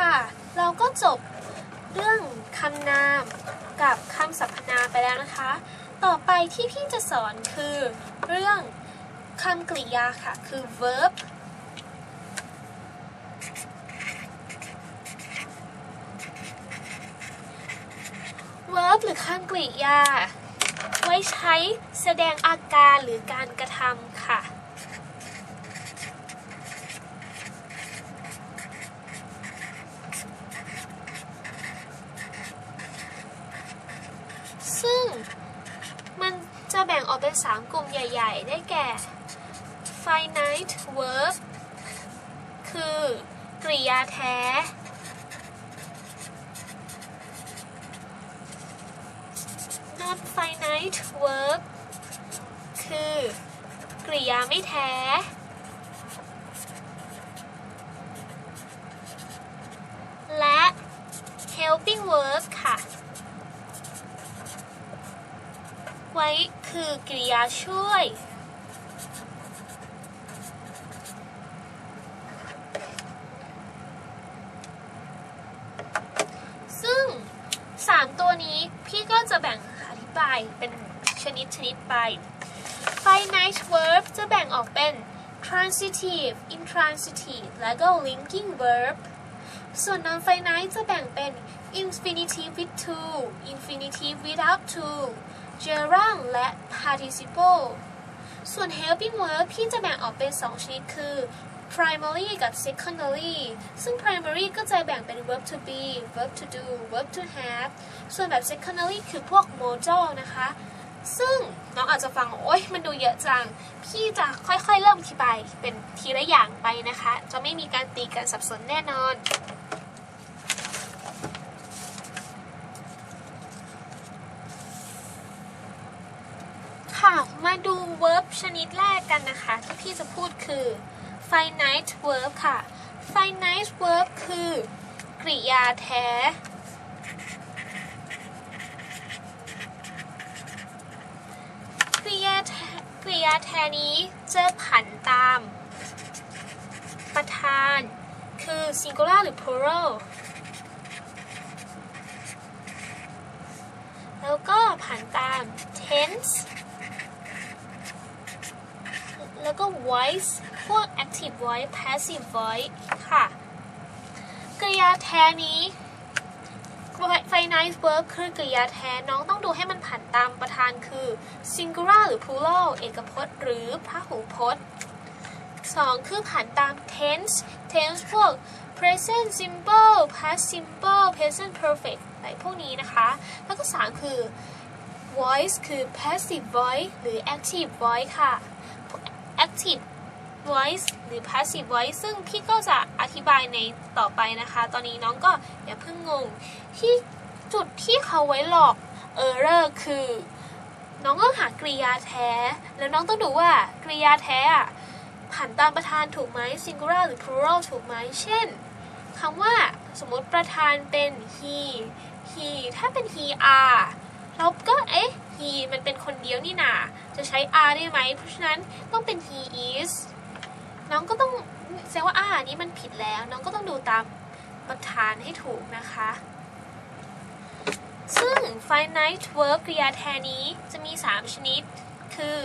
ค่ะ เราก็จบเรื่องคำนามกับคำสรรพนามไปแล้วนะคะ ต่อไปที่พี่จะสอนคือเรื่องคำกริยาค่ะ คือ verb verb หรือคำกริยา ไว้ใช้แสดงอาการหรือการกระทำค่ะ ซึ่งมัน จะแบ่งออกเป็น 3 กลุ่มใหญ่ ๆ ได้แก่ finite verb คือกริยาแท้ not finite verb คือกริยาไม่แท้ และ helping verb ค่ะ ไว้ คือกริยาช่วย ซึ่ง 3 ตัวนี้พี่ก็จะแบ่งอธิบายเป็นชนิดชนิดไป finite verb จะแบ่งออกเป็น transitive intransitive และก็ linking verb ส่วน non-finite จะแบ่งเป็น infinitive with to infinitive without to gerund และ participle ส่วน helping verb พี่จะแบ่งออกเป็น 2 ชนิดคือ primary กับ secondary ซึ่ง primary ก็จะแบ่งเป็น verb to be verb to do verb to have ส่วนแบบ secondary คือพวก modal นะคะ ซึ่งน้องอาจจะฟัง โอ๊ย มันดูเยอะจัง พี่จะค่อยๆ เริ่มอธิบายเป็นทีละอย่างไปนะคะ จะไม่มีการตีกันสับสนแน่นอน ค่ะ มาดู verb ชนิดแรกกันนะคะ ที่พี่จะพูดคือ finite verb ค่ะ finite verb คือ กริยาแท้ กริยาแท้กริยาแท้นี้จะผันตาม ประธาน คือ singular หรือ plural แล้วก็ผันตาม tense แล้วก็ voice พวก active voice passive voice ค่ะ กริยาแท้นี้ finite verb คือกริยาแท้น้องต้องดูให้มันผันตามประธานคือ singular หรือ plural เอกพจน์ หรือพหูพจน์ 2 คือผันตาม tense tense พวก present simple past simple present perfect อะไรพวกนี้นะคะ แล้วก็ 3 คือ voice คือ passive voice หรือ active voice ค่ะ active voice หรือ passive voice ซึ่งพี่ก็จะอธิบายในต่อไปนะคะ ตอนนี้น้องก็อย่าเพิ่งงง ที่จุดที่เขาไว้หลอก error คือ น้องต้องหากริยาแท้ แล้วน้องต้องดูว่ากริยาแท้อะผันตามประธานถูกไหม singular หรือ plural ถูกไหม เช่นคำว่าสมมติประธานเป็น he he ถ้าเป็น he are เราก็เอ๊ะ he มันเป็นคนเดียวนี่นาจะใช้ are ได้ไหม เพราะฉะนั้นต้องเป็น he is น้องก็ต้องแสดงว่า are นี้มันผิดแล้ว น้องก็ต้องดูตามประธานให้ถูกนะคะ ซึ่ง finite verb กริยาแทนนี้จะมี 3 ชนิด คือ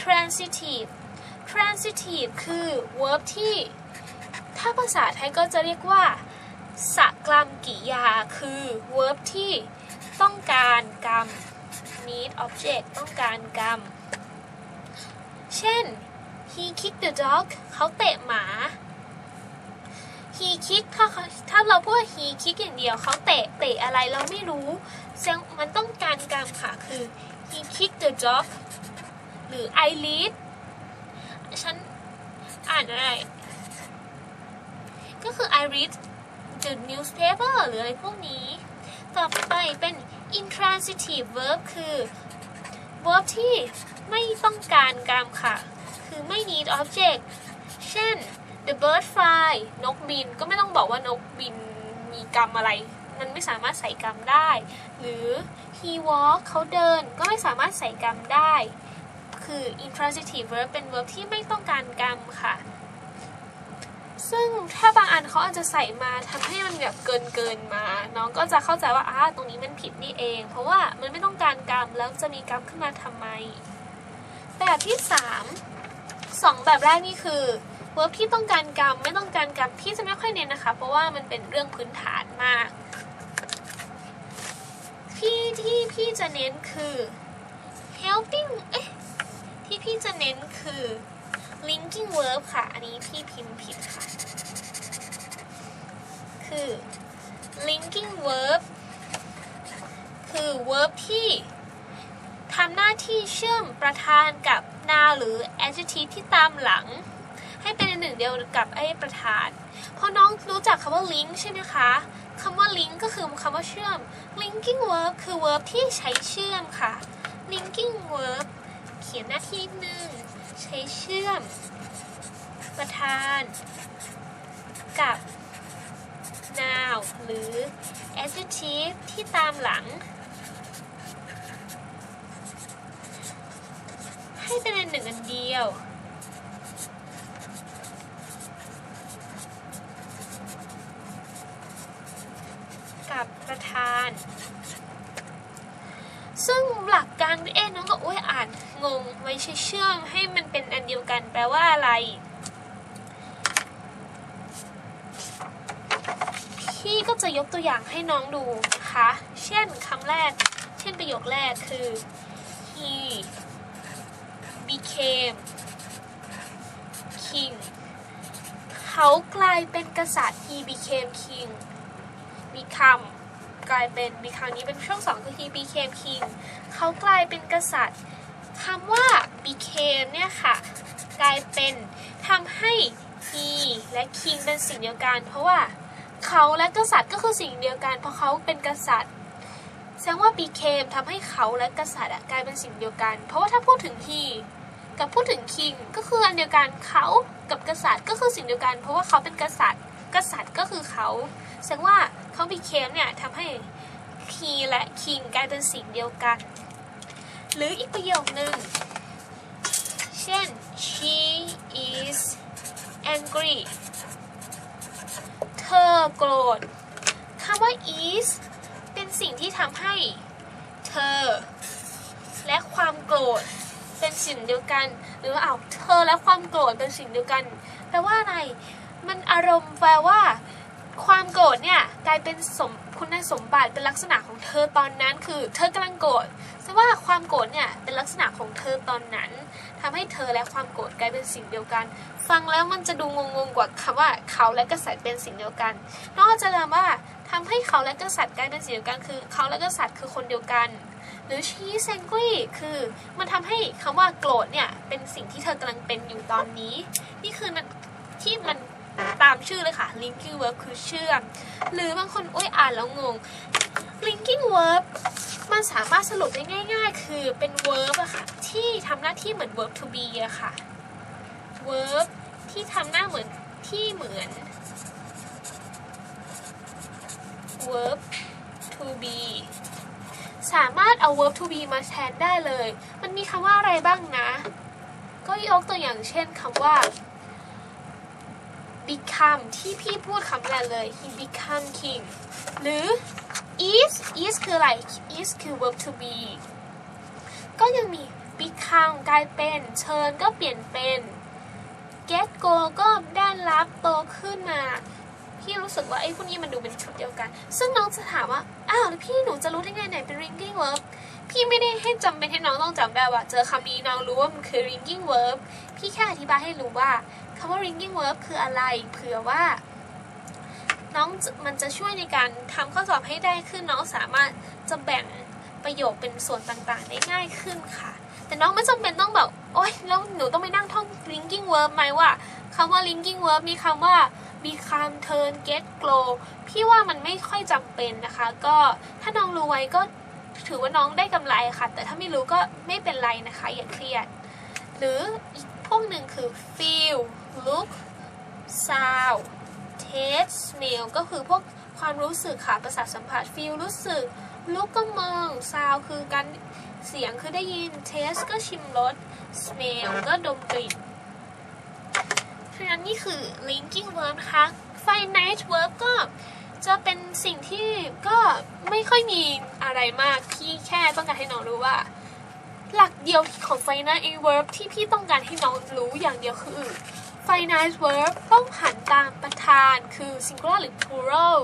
transitive transitive คือ verb ที่ ถ้าภาษาไทยก็จะเรียกว่าสกรรมกริยา คือ verb ที่ต้องการกรรม need object ต้องการกรรม เช่น he kicked the dog เขาเตะหมา he kick ถ้าถ้าเราพูด he kick อย่างเดียวเขาเตะเตะอะไรเราไม่รู้แสดงมันต้องการกรรมค่ะคือ he kicked the dog หรือ I read ฉันอ่านอะไร ก็คือ I read the newspaper หรืออะไรพวกนี้ ต่อไปเป็น intransitive verb คือ verb ที่ไม่ต้องการกรรมค่ะ คือไม่ need object เช่น the bird fly นกบินก็ไม่ต้องบอกว่านกบินมีกรรมอะไร มันไม่สามารถใส่กรรมได้ หรือ he walk เขาเดินก็ไม่สามารถใส่กรรมได้ คือ intransitive verb เป็น verb ที่ไม่ต้องการกรรมค่ะ ซึ่งถ้าบางอันเขาอาจจะใส่มาทำให้มันแบบเกินเกินมา น้องก็จะเข้าใจว่าอ่าตรงนี้มันผิดนี่เอง เพราะว่ามันไม่ต้องการกรรมแล้วจะมีกรรมขึ้นมาทำไม แบบที่สามสองแบบแรกนี่คือเวิร์บที่ต้องการกรรมไม่ต้องการกรรมพี่จะไม่ค่อยเน้นนะคะ เพราะว่ามันเป็นเรื่องพื้นฐานมากพี่ที่พี่จะเน้นคือ helping เอ๊ะที่พี่จะเน้นคือ linking verb ค่ะ อันนี้พี่พิมพ์ผิดค่ะ คือ linking verb คือ verb ที่ทำหน้าที่เชื่อมประธานกับ noun หรือ adjective ที่ตามหลัง ให้เป็นอันหนึ่งเดียวกับไอ้ประธานเพราะน้องรู้จักคำว่า link ใช่ไหมคะคำว่า link ก็คือคำว่าเชื่อม linking verb คือ verb ที่ใช้เชื่อมค่ะ linking verb เขียนหน้าที่หนึ่ง ใช้เชื่อม ประธาน กับ noun หรือ adjective ที่ตามหลัง ให้เป็นอันหนึ่งอันเดียวกับประธาน ซึ่งหลัการเอ๊ะน้องก็โอ้ยอ่านงงไว้ใช้เชื่อมให้มันเป็นอันเดียวกันแปลว่าอะไร พี่ก็จะยกตัวอย่างให้น้องดูนะคะ เช่นคำแรก เช่นประโยคแรกคือ he became king เขากลายเป็นกษัตริย์ he became king become กลายเป็น become นี้เป็นช่วงสองคือ he became king เขากลายเป็นกษัตริย์คำว่า became เนี่ยค่ะ กลายเป็นทำให้ he และ king เป็นสิ่งเดียวกัน เพราะว่าเขาและกษัตริย์ก็คือสิ่งเดียวกัน เพราะเขาเป็นกษัตริย์แสดงว่า became ทำให้เขาและกษัตริย์กลายเป็นสิ่งเดียวกัน เพราะว่าถ้าพูดถึง he กับพูดถึง king ก็คืออันเดียวกันเขากับกษัตริย์ก็คือสิ่งเดียวกัน เพราะว่าเขาเป็นกษัตริย์ กษัตริย์ก็คือเขา แสดงว่าเขา became เนี่ยทำให้ he และ king กลายเป็นสิ่งเดียวกัน หรืออีกประโยคหนึ่ง เช่น she is angry เธอโกรธคำว่า is เป็นสิ่งที่ทำให้เธอ และความโกรธเป็นสิ่งเดียวกัน หรือว่าเอาเธอและความโกรธเป็นสิ่งเดียวกันแปลว่าอะไร มันอารมณ์แปลว่า ความโกรธเนี่ยกลายเป็นสมคุณสมบัติเป็นลักษณะของเธอตอนนั้น คือ เธอกำลังโกรธแสดงว่าความโกรธเนี่ยเป็นลักษณะของเธอตอนนั้นทำให้เธอและความโกรธกลายเป็นสิ่งเดียวกัน ฟังแล้วมันจะดูงงๆกว่าคำว่าเขาและกษัตริย์เป็นสิ่งเดียวกัน นอกจากจะว่าทำให้เขาและกษัตริย์กลายเป็นสิ่งเดียวกัน คือ เขาและกษัตริย์คือคนเดียวกัน หรือ she is angry คือมันทำให้คำว่าโกรธเนี่ยเป็นสิ่งที่เธอกำลังเป็นอยู่ตอนนี้ นี่คือมันที่มัน ตามชื่อเลยค่ะ linking verb คือเชื่อม หรือบางคนโอ้ยอ่านแล้วงง linking verb มันสามารถสรุปได้ง่าย ๆ คือเป็น verb อะค่ะ ที่ทำหน้าที่เหมือน verb to be อะค่ะ verb ที่ทำหน้าเหมือนที่เหมือน verb to be สามารถเอา verb to be มาแทนได้เลย มันมีคำว่าอะไรบ้างนะ ก็ยกตัวอย่างเช่นคำว่า become ที่พี่พูดคำแรกเลย he become king หรือ is is คืออะไร is คือ verb to be ก็ยังมี become กลายเป็น turn ก็เปลี่ยนเป็น get go ก็ได้รับโตขึ้นมา พี่รู้สึกว่าไอ้พวกนี้มันดูเป็นชุดเดียวกัน ซึ่งน้องจะถามว่า อ้าวแล้วพี่หนูจะรู้ได้ไงไหนเป็น ringing verb พี่ไม่ได้ให้จำเป็นให้น้องต้องจำได้ว่า เจอคำนี้น้องรู้ว่ามันคือ ringing verb พี่แค่อธิบายให้รู้ว่า คำว่า ringing verb คืออะไร เผื่อว่า น้องมันจะช่วยในการทำข้อสอบให้ได้ขึ้น น้องสามารถจะแบ่งประโยคเป็นส่วนต่างๆ ได้ง่ายขึ้นค่ะ แต่น้องไม่จำเป็นต้องแบบโอ๊ยแล้วหนูต้องไปนั่งท่อง linking verb ไหมว่าคำว่า linking verb มีคำว่า become turn get grow พี่ว่ามันไม่ค่อยจำเป็นนะคะ ก็ถ้าน้องรู้ไว้ก็ถือว่าน้องได้กำไรค่ะ แต่ถ้าไม่รู้ก็ไม่เป็นไรนะคะ อย่าเครียด หรืออีกพวกหนึ่งคือ feel look sound taste smell ก็คือพวกความรู้สึกค่ะประสาทสัมผัส feel รู้สึก look ก็มอง sound คือการเสียงคือได้ยิน taste ก็ชิมรส smell ก็ดมกลิ่นเพราะฉะนั้นนี่คือ linking verb นะคะ finite verb ก็จะเป็นสิ่งที่ก็ไม่ค่อยมีอะไรมากพี่แค่ต้องการให้น้องรู้ว่า หลักเดียวของ finite verb ที่พี่ต้องการให้น้องรู้อย่างเดียวคือ finite verb ต้องหันตามประธานคือ singular หรือ plural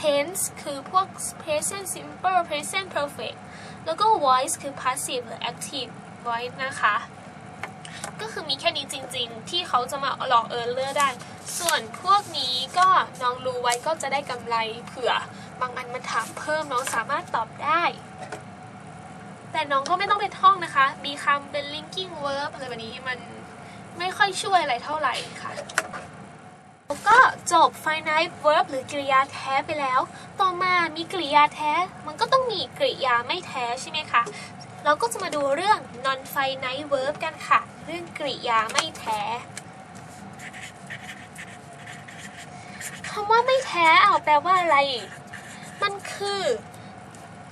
tense คือพวก present simple present perfect แล้วก็ voice คือ passive หรือ active voice นะคะ ก็คือมีแค่นี้จริงๆ ที่เขาจะมาหลอกเอิร์เลอร์ได้ ส่วนพวกนี้ก็น้องรู้ไว้ก็จะได้กำไรเผื่อบางอันมันถามเพิ่มน้องสามารถตอบได้ แต่น้องก็ไม่ต้องไปท่องนะคะ มีคำเป็น linking verb อะไรแบบนี้มัน ไม่ค่อยช่วยอะไรเท่าไหร่ค่ะแล้วก็จบ finite verb หรือกริยาแท้ไปแล้ว ต่อมามีกริยาแท้ มันก็ต้องมีกริยาไม่แท้ใช่ไหมคะ เราก็จะมาดูเรื่อง non finite verb กันค่ะ เรื่องกริยาไม่แท้คำว่าไม่แท้เอาแปลว่าอะไร มันคือ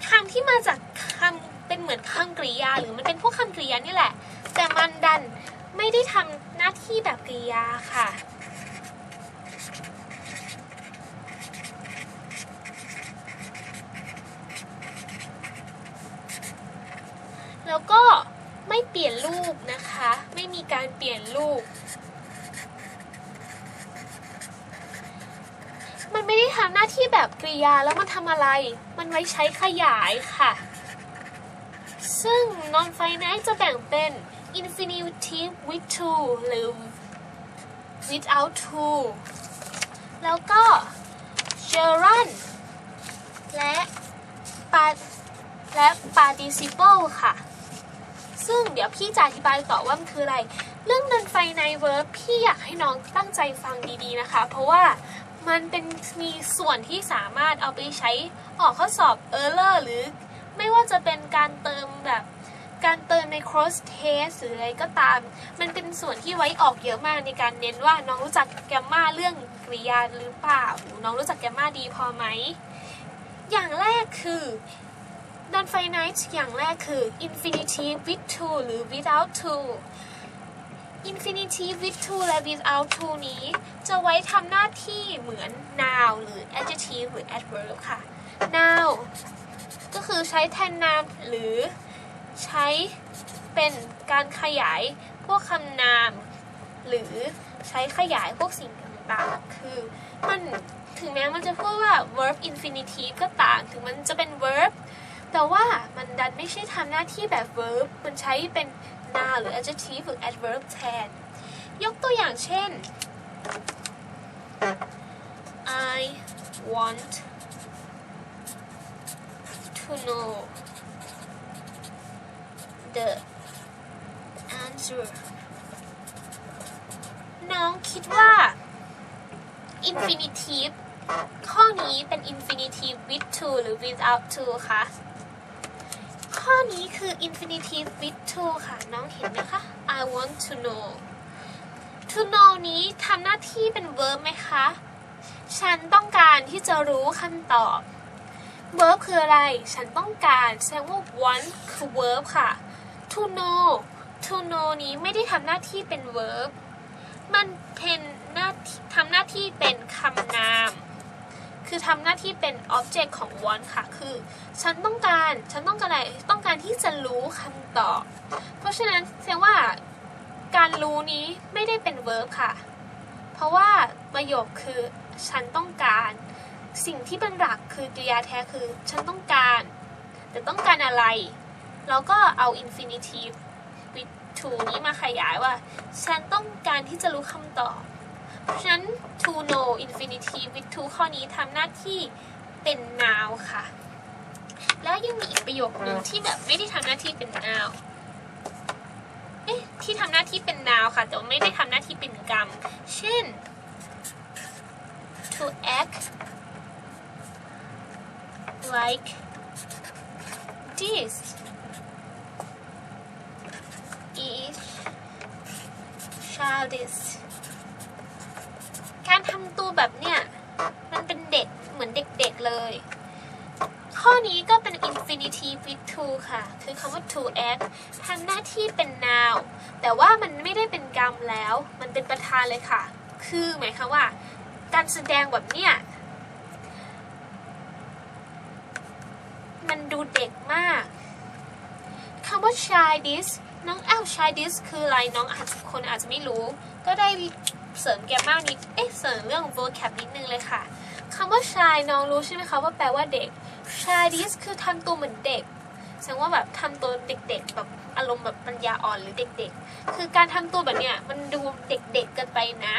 คำที่มาจากคำเป็นเหมือนคำกริยา หรือมันเป็นพวกคำกริยานี่แหละ แต่มันดัน ไม่ได้ทำหน้าที่แบบกริยาค่ะ แล้วก็ไม่เปลี่ยนรูปนะคะ ไม่มีการเปลี่ยนรูป มันไม่ได้ทำหน้าที่แบบกริยาแล้วมันทำอะไร มันไว้ใช้ขยายค่ะ ซึ่ง non finite จะแบ่งเป็น infinitive with to หรือ without to แล้วก็ gerund และ part และ participle ค่ะ ซึ่งเดี๋ยวพี่จะอธิบายต่อว่ามันคืออะไร เรื่อง non finite verb พี่อยากให้น้องตั้งใจฟังดีๆนะคะ เพราะว่ามันเป็นมีส่วนที่สามารถเอาไปใช้ออกข้อสอบ error หรือไม่ว่าจะเป็นการเติมแบบ การเติมใน cross test หรืออะไรก็ตาม มันเป็นส่วนที่ไว้ออกเยอะมากในการเน้นว่าน้องรู้จักแกมมาเรื่องกริยาหรือเปล่า น้องรู้จักแกมมาดีพอไหม อย่างแรกคือ non finite อย่างแรกคือ infinitive with to หรือ without to infinitive with to และ without to นี้ จะไว้ทำหน้าที่เหมือน noun หรือ adjective หรือ adverb ค่ะ noun ก็คือใช้แทนนามหรือ ใช้เป็นการขยายพวกคำนาม หรือใช้ขยายพวกสิ่งต่างๆ คือมันถึงแม้มันจะพูดว่า verb infinitive ก็ต่างถึงมันจะเป็น verb แต่ว่ามันดันไม่ใช่ทำหน้าที่แบบ verb มันใช้เป็น noun หรือ adjective หรือ adverb แทน ยกตัวอย่างเช่น I want to know the answer น้องคิดว่า infinitive ข้อนี้เป็น infinitive with to หรือ without to คะข้อนี้คือ infinitive with to ค่ะ น้องเห็นไหมคะ I want to know to know นี้ทำหน้าที่เป็น verb ไหมคะ ฉันต้องการที่จะรู้คำตอบ verb คืออะไร ฉันต้องการแสดงว่า want คือ verb ค่ะ to know to know นี้ไม่ได้ทำหน้าที่เป็น verb มันเป็นหน้าที่ทำหน้าที่เป็นคำนาม คือทำหน้าที่เป็น object ของ want ค่ะ คือ ฉันต้องการ ฉันต้องการอะไร ต้องการที่จะรู้คำตอบ เพราะฉะนั้นแสดงว่าการรู้นี้ไม่ได้เป็น verb ค่ะ เพราะว่าประโยคคือฉันต้องการ สิ่งที่เป็นหลักคือ กริยาแท้คือ ฉันต้องการ แต่ต้องการอะไร แล้วก็เอา infinitive with to นี้มาขยายว่า ฉันต้องการที่จะรู้คำตอบ เพราะฉะนั้น to know infinitive with to ข้อนี้ทำหน้าที่เป็น noun ค่ะ แล้วยังมีอีกประโยคนึงที่แบบไม่ได้ทำหน้าที่เป็น noun เอ๊ะที่ทำหน้าที่เป็น noun ค่ะ แต่ไม่ได้ทำหน้าที่เป็นกรรม เช่น to act like this is childish การทำตัวแบบเนี้ยมันเป็นเด็กเหมือนเด็กๆเลย ข้อนี้ก็เป็น infinitive with to ค่ะ คือคำว่า to act ทำหน้าที่เป็น noun แต่ว่ามันไม่ได้เป็นกรรมแล้ว มันเป็นประธานเลยค่ะ คือหมายความว่า การแสดงแบบเนี้ยมันดูเด็กมากคำว่า childish น้องแอล childish คืออะไรน้องอาจจะคนอาจจะไม่รู้ ก็ได้เสริมแกมมากนิดเอ๊ะเสริมเรื่อง vocab นิดนึงเลยค่ะคำว่า shy น้องรู้ใช่ไหมคะว่าแปลว่าเด็ก childish คือทำตัวเหมือนเด็กแสดงว่าแบบทำตัวเด็กๆแบบอารมณ์แบบปัญญาอ่อนหรือเด็ก ๆ คือการทำตัวแบบเนี้ยมันดูเด็กๆเกินไปนะ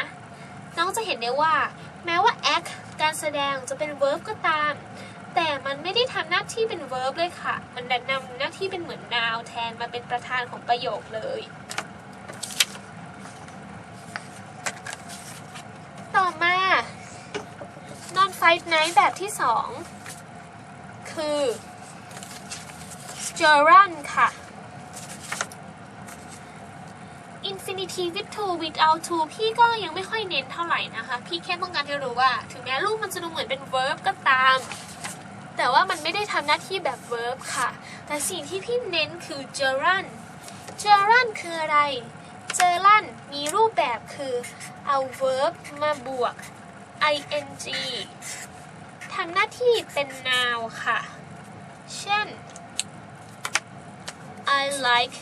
น้องจะเห็นได้ว่า แม้ว่า act การแสดงจะเป็น verb ก็ตาม แต่มันไม่ได้ทำหน้าที่เป็น verb เลยค่ะมันดันนำหน้าที่เป็นเหมือน noun แทนมาเป็นประธานของประโยคเลย ต่อมา non fight night แบบที่สองคือ gerund ค่ะ infinitive with to without to พี่ก็ยังไม่ค่อยเน้นเท่าไหร่นะคะ พี่แค่ต้องการให้รู้ว่า ถึงแม้รูปมันจะดูเหมือนเป็น verb ก็ตาม แต่ว่ามันไม่ได้ทำหน้าที่แบบ verb ค่ะ แต่สิ่งที่พี่เน้นคือ gerund gerund คืออะไร gerund มีรูปแบบคือเอา verb มาบวก ing ทำหน้าที่เป็น noun ค่ะ เช่น I like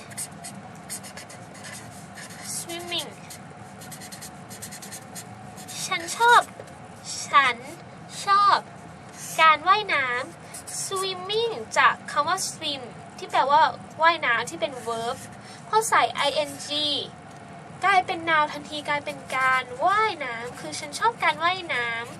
swimming ฉันชอบ ฉันชอบ การว่ายน้ำ swimming จากคำว่า swim ที่แปลว่าว่ายน้ำที่เป็น verb พอใส่ ing กลายเป็น noun ทันทีกลายเป็นการว่ายน้ำคือฉันชอบการว่ายน้ำ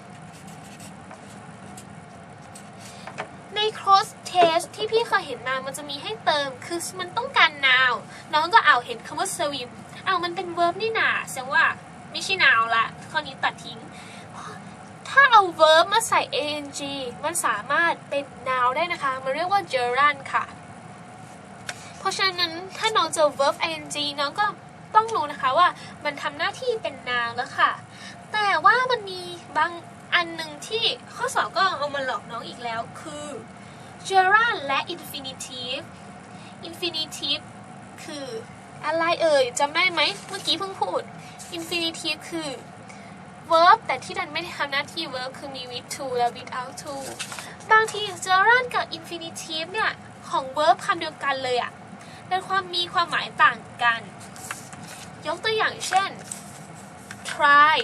ใน cross test ที่พี่เคยเห็นมามันจะมีให้เติม คือมันต้องการ noun น้องก็เอาเห็นคำว่า swim เอามันเป็น verb นี่นาแสดงว่าไม่ใช่ noun ละข้อนี้ตัดทิ้ง ถ้าเอา verb มาใส่ ing มันสามารถเป็น noun ได้นะคะ มันเรียกว่า gerund ค่ะ เพราะฉะนั้นถ้าน้องเจอ verb ing น้องก็ต้องรู้นะคะว่ามันทำหน้าที่เป็น noun แล้วค่ะ แต่ว่ามันมีบางอันหนึ่งที่ข้อสอบก็เอามาหลอกน้องอีกแล้วคือ gerund และ infinitive infinitive คืออะไรเอ่ยจำได้ไหมเมื่อกี้เพิ่งพูด infinitive คือ verb แต่ที่ดันไม่ได้ทำหน้าที่ verb คือมี with to และ without to บางที gerund กับ infinitive เนี่ย ของ verb คำเดียวกันเลยอะแต่ความมีความหมายต่างกัน ยกตัวอย่างเช่น try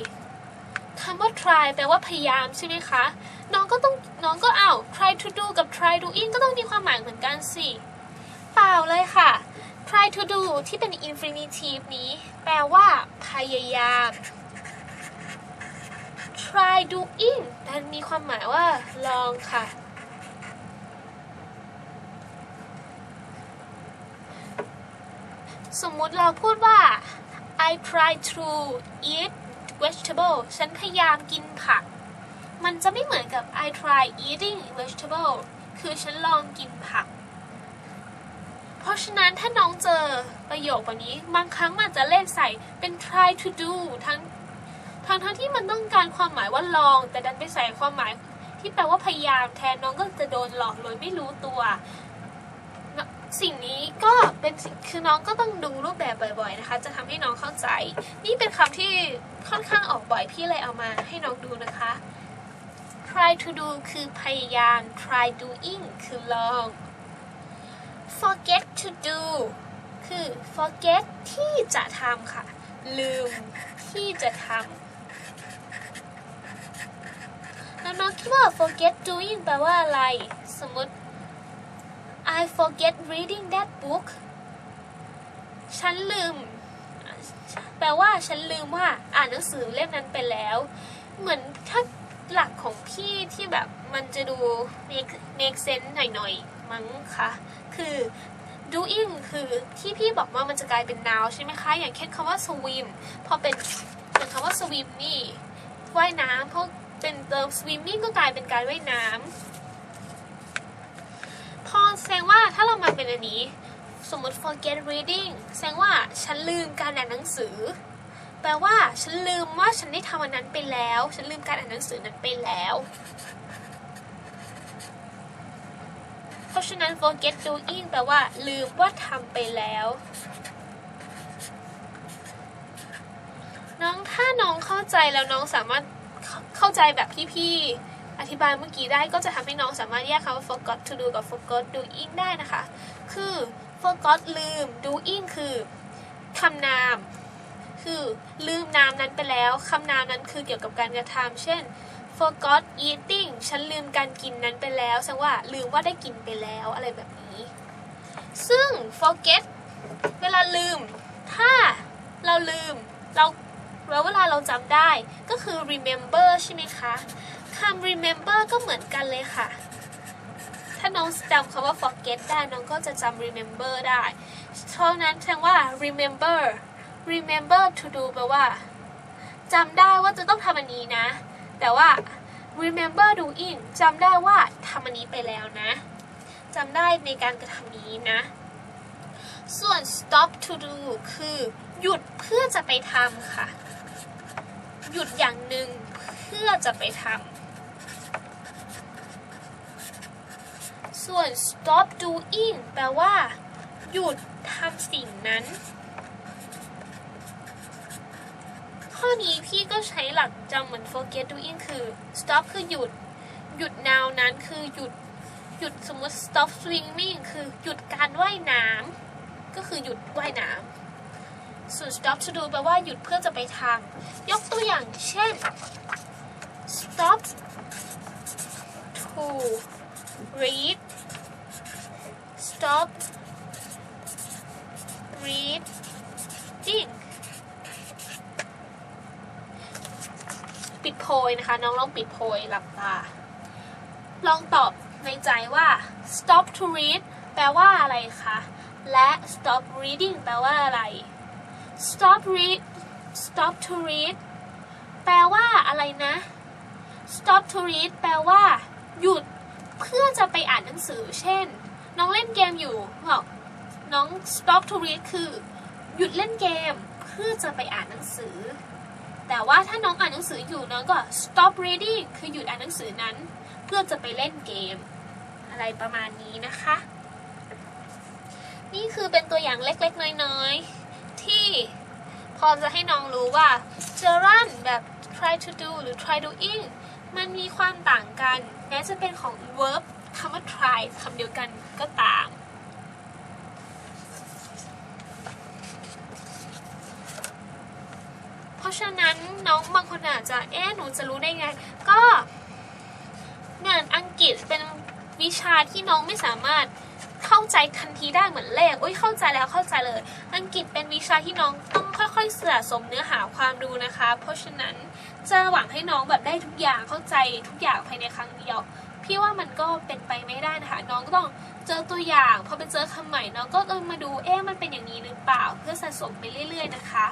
คำว่า try แปลว่าพยายามใช่ไหมคะ น้องก็ต้องน้องก็เอา try to do กับ try doing ก็ต้องมีความหมายเหมือนกันสิ เปล่าเลยค่ะ try to do ที่เป็น infinitive นี้ แปลว่า พยายาม try doing ดันมีความหมายว่าลองค่ะ สมมุติเราพูดว่า I try to eat vegetable ฉันพยายามกินผัก มันจะไม่เหมือนกับ I try eating vegetable คือฉันลองกินผัก เพราะฉะนั้นถ้าน้องเจอประโยคแบบนี้ บางครั้งมันจะเล่นใส่เป็น try to do ทั้ง ทั้งทั้งที่มันต้องการความหมายว่าลอง แต่ดันไปใส่ความหมายที่แปลว่าพยายามแทนน้องก็จะโดนหลอกโดยไม่รู้ตัว สิ่งนี้ก็เป็นสิ่งคือน้องก็ต้องดูรูปแบบบ่อยๆนะคะ จะทำให้น้องเข้าใจ นี่เป็นคำที่ค่อนข้างออกบ่อยพี่เลยเอามาให้น้องดูนะคะ try to do คือพยายาม try doing คือลอง forget to do คือ forget ที่จะทำค่ะ ลืมที่จะทำแล้ว น้องคิดว่า forget doing แปลว่าอะไร สมมติ I forget reading that book ฉันลืม แปลว่าฉันลืมว่าอ่านหนังสือเล่มนั้นไปแล้ว เหมือนถ้าหลักของพี่ที่แบบมันจะดู make make sense หน่อยๆ มั้งคะ คือ doing คือที่พี่บอกว่ามันจะกลายเป็น noun ใช่ไหมคะ อย่างเช่นคำว่า swim พอเป็นเป็นคำว่า swim นี่ว่ายน้ำเพราะ เป็นเติม swimming ก็กลายเป็นการว่ายน้ำพอแสดงว่าถ้าเรามาเป็นอันนี้ สมมติ forget reading แสดงว่าฉันลืมการอ่านหนังสือ แปลว่าฉันลืมว่าฉันได้ทำอันนั้นไปแล้ว ฉันลืมการอ่านหนังสือนั้นไปแล้ว เพราะฉะนั้น forget doing แปลว่า ลืมว่าทำไปแล้วน้องถ้าน้องเข้าใจแล้วน้องสามารถ เข้าใจแบบที่พี่อธิบายเมื่อกี้ได้ก็จะทำให้น้องสามารถแยกคำว่า forgot to do กับ forgot doing ได้นะคะ คือ forgot ลืม doing คือคำนาม คือลืมนามนั้นไปแล้วคำนามนั้นคือเกี่ยวกับการกระทำเช่น forgot eating ฉันลืมการกินนั้นไปแล้วแสดงว่าลืมว่าได้กินไปแล้วอะไรแบบนี้ ซึ่ง forget เวลาลืม ถ้าเราลืม เรา แล้วเวลาเราจำได้ก็คือ remember ใช่ไหมคะคำ remember ก็เหมือนกันเลยค่ะ ถ้าน้องจำคำว่า forget ได้น้องก็จะจำ remember ได้เพราะนั้นแสดงว่า remember remember to do แปลว่าจำได้ว่าจะต้องทำอันนี้นะ แต่ว่า remember doing จำได้ว่าทำอันนี้ไปแล้วนะจำได้ในการกระทำนี้นะ ส่วน stop to do คือ หยุดเพื่อจะไปทำค่ะ หยุดอย่างหนึ่งเพื่อจะไปทำ ส่วน stop doing แปลว่า หยุดทำสิ่งนั้น ข้อนี้พี่ก็ใช้หลักจำเหมือน forget doing คือ stop คือหยุด หยุด now นั้นคือหยุด หยุดสมมติ stop swimming คือหยุดการว่ายน้ำก็คือหยุดว่ายน้ำ ส่วน stop to do แปลว่าหยุดเพื่อจะไปทำยกตัวอย่างเช่น stop to read stop reading ปิดโพยนะคะ น้องลองปิดโพยหลับตา ลองตอบในใจว่า stop to read แปลว่าอะไรคะ และ stop reading แปลว่าอะไร stop read stop to read แปลว่าอะไรนะ stop to read แปลว่า หยุดเพื่อจะไปอ่านหนังสือ เช่น น้องเล่นเกมอยู่บอกน้อง stop to read คือ หยุดเล่นเกมเพื่อจะไปอ่านหนังสือ แต่ว่าถ้าน้องอ่านหนังสืออยู่น้องก็ stop reading คือหยุดอ่านหนังสือนั้น เพื่อจะไปเล่นเกม อะไรประมาณนี้นะคะ นี่คือเป็นตัวอย่างเล็กๆ น้อยๆ ที่พอจะให้น้องรู้ว่า จะ run แบบ try to do หรือ try doing มันมีความต่างกัน แม้จะเป็นของ verb คำว่า try คำเดียวกันก็ตาม เพราะฉะนั้นน้องบางคนอาจจะ เอ๊ะ หนูจะรู้ได้ไง ก็เหมือนอังกฤษเป็นวิชาที่น้องไม่สามารถ เข้าใจทันทีได้เหมือนเลขอุ้ยเข้าใจแล้วเข้าใจเลย อังกฤษเป็นวิชาที่น้องต้องค่อยๆสะสมเนื้อหาความรู้นะคะ เพราะฉะนั้นจะหวังให้น้องแบบได้ทุกอย่างเข้าใจทุกอย่างภายในครั้งเดียว พี่ว่ามันก็เป็นไปไม่ได้นะคะ น้องก็ต้องเจอตัวอย่างพอไปเจอคำใหม่น้องก็เออมาดูเอ๊ะมันเป็นอย่างนี้หรือเปล่า เพื่อสะสมไปเรื่อย ๆ นะคะ